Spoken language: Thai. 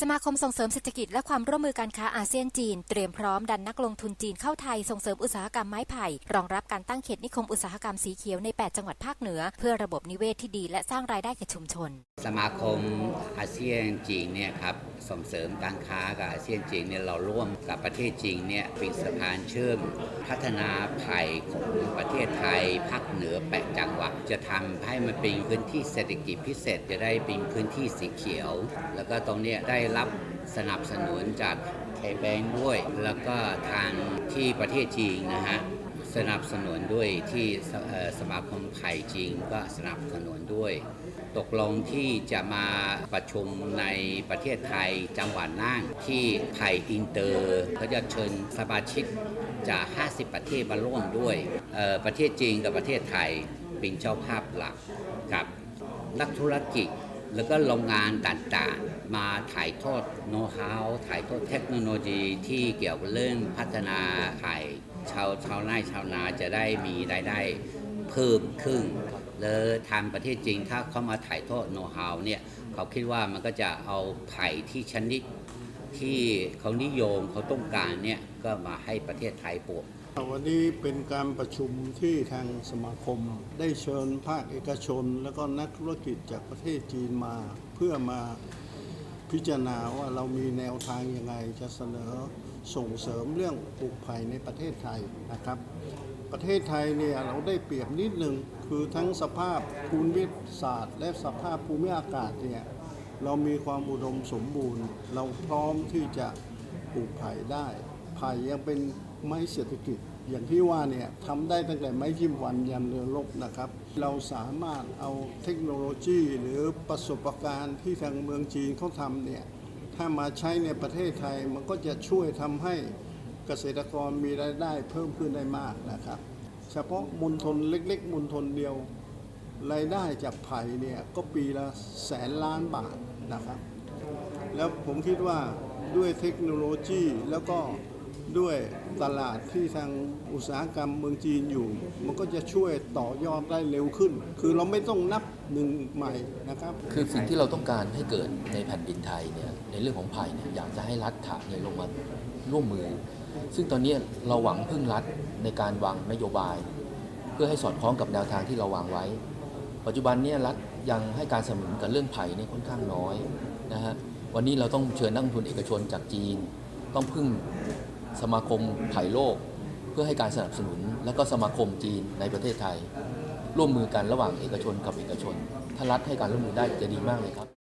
สมาคมส่งเสริมเศรษฐกิจและความร่วมมือการค้าอาเซียนจีน เตรียมพร้อมดันนักลงทุนจีนเข้าไทยส่งเสริมอุตสาหกรรมไม้ไผ่ รองรับการตั้งเขตนิคมอุตสาหกรรมสีเขียวใน 8 จังหวัดภาคเหนือ เพื่อระบบนิเวศที่ดีและสร้างรายได้แก่ชุมชน สมาคมอาเซียนจีนเนี่ยครับส่งเสริมการค้ากับอาเซียนจีนเนี่ยเราร่วมกับประเทศจีนเนี่ยเป็นสะพานเชื่อม พัฒนาไผ่ของประเทศไทยภาคเหนือแปดจังหวัดจะทำให้มันเป็นพื้นที่เศรษฐกิจพิเศษจะได้เป็นพื้นที่สีเขียว แล้วก็ตรงเนี้ยได้รับสนับสนุนจากไทยแบงค์ด้วย แล้วก็ทางที่ประเทศจีนนะฮะสนับสนุนด้วยที่สสมาคมไผ่จีนก็สนับสนุนด้วย ตกลงที่จะมาประชุมในประเทศไทยจังหวัดน่านที่ไผ่อินเตอร์เขาจะเชิญสมาชิกจาก 50 ประเทศมาร่วมด้วย ประเทศจีนกับประเทศไทยเป็นเจ้าภาพหลักกับนักธุรกิจ แล้วก็โรงงานต่างๆ มาถ่ายทอดโน้ตฮาวถ่ายทอดเทคโนโลยีที่เกี่ยวกับเรื่องพัฒนาไผ่ชาวชาวไร่ชาวนาจะได้มีรายได้เพิ่มขึ้น แล้วทางประเทศจริงถ้าเขามาถ่ายทอดโน้ตฮาวเนี่ยเขาคิดว่ามันก็จะเอาไผ่ที่ชนิดที่เขานิยมเขาต้องการเนี่ยก็มาให้ประเทศไทยปลูก วันนี้เป็นการประชุมที่ทางสมาคม ได้เชิญภาคเอกชน แล้วก็นักธุรกิจจากประเทศจีนมา เพื่อมาพิจารณาว่าเรามีแนวทางยังไงจะเสนอส่งเสริมเรื่องปลูกไผ่ในประเทศไทยนะครับ ประเทศไทยเนี่ยเราได้เปรียบนิดหนึ่งคือทั้งสภาพภูมิศาสตร์ และสภาพภูมิอากาศเนี่ยเรามีความอุดมสมบูรณ์ เราพร้อมที่จะปลูกไผ่ได้ไผ่ยังเป็น ไม้เศรษฐกิจ อย่างที่ว่าเนี่ยทำได้ตั้งแต่ไม้จิ้มวันยันเรือรบนะครับ เราสามารถเอาเทคโนโลยีหรือประสบการณ์ที่ทางเมืองจีนเขาทำเนี่ยถ้ามาใช้ในประเทศไทยมันก็จะช่วยทำให้เกษตรกรมีรายได้เพิ่มขึ้นได้มากนะครับ เฉพาะมณฑลเล็ก ๆมณฑลเดียวรายได้จากไผ่เนี่ยก็ปีละแสนล้านบาทนะครับ แล้วผมคิดว่าด้วยเทคโนโลยีแล้วก็ ด้วยตลาดที่ทางอุตสาหกรรมเมืองจีนอยู่ มันก็จะช่วยต่อยอดได้เร็วขึ้น คือเราไม่ต้องนับหนึ่งใหม่นะครับ คือสิ่งที่เราต้องการให้เกิดในแผ่นดินไทยเนี่ยในเรื่องของไผ่เนี่ยอยากจะให้รัฐถาเนี่ยลงมาร่วมมือ ซึ่งตอนนี้เราหวังพึ่งรัฐในการวางนโยบาย เพื่อให้สอดคล้องกับแนวทางที่เราวางไว้ ปัจจุบันเนี่ยรัฐยังให้การสนับสนุนกับเรื่องไผ่เนี่ยค่อนข้างน้อยนะฮะวันนี้เราต้องเชิญนักลงทุนเอกชนจากจีน ต้องพึ่ง สมาคมไผ่โลก เพื่อให้การสนับสนุน และก็สมาคมจีนในประเทศไทย ร่วมมือกันระหว่างเอกชนกับเอกชน ถ้ารัฐให้การร่วมมือได้จะดีมากเลยครับ